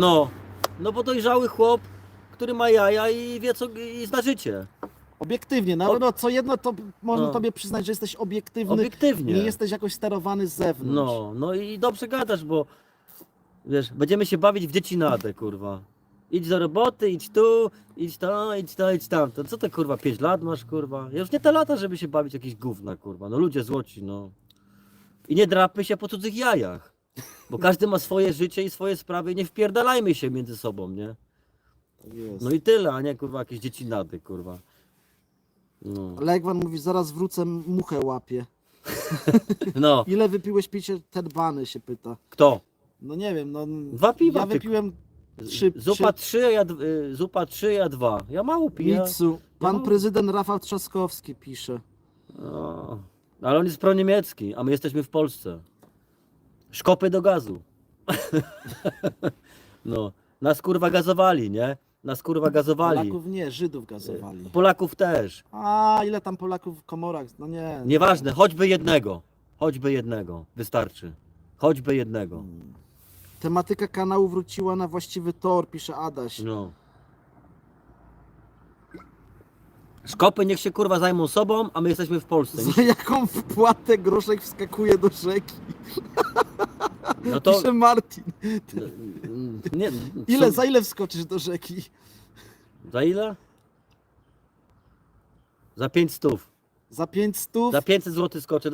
No, no bo dojrzały chłop, który ma jaja i wie co i zna życie. Obiektywnie, no, no co jedno to można No. tobie przyznać, że jesteś obiektywny, Obiektywnie. nie jesteś jakoś sterowany z zewnątrz. No, no i dobrze gadasz, bo wiesz, będziemy się bawić w dziecinadę, kurwa. Idź do roboty, idź tu, idź to, idź to, idź tam. To co ty kurwa, 5 lat masz, kurwa? Ja już nie te lata, żeby się bawić w jakieś gówna, kurwa. No ludzie złoci, no. I nie drapmy się po cudzych jajach. Bo każdy ma swoje życie i swoje sprawy i nie wpierdalajmy się między sobą, nie? Jest. No i tyle, a nie kurwa jakieś dziecinady, kurwa. No. Legwan mówi, zaraz wrócę, muchę łapię. no. Ile wypiłeś picie terbany, się pyta. Kto? No nie wiem, no... Dwa piwa Ja wypiłem trzy... Zupa 3, ja, y, zupa 3, ja 2. Ja mało piję. Mitsu. Pan prezydent Rafał Trzaskowski pisze. No, ale on jest proniemiecki, a my jesteśmy w Polsce. Szkopy do gazu. no, nas kurwa gazowali, nie? Nas kurwa gazowali. Polaków nie, Żydów gazowali. Polaków też. A ile tam Polaków w komorach? No nie. Nieważne, choćby jednego. Choćby jednego. Wystarczy. Choćby jednego. Tematyka kanału wróciła na właściwy tor, pisze Adaś. No. Szkopy niech się kurwa zajmą sobą, a my jesteśmy w Polsce. Za jaką wpłatę groszek wskakuje do rzeki? No to. Pisze Martin. Nie, Ile, za ile wskoczysz do rzeki? Za ile? Za 5 stów. Za 5 stów? Za 500 zł skoczę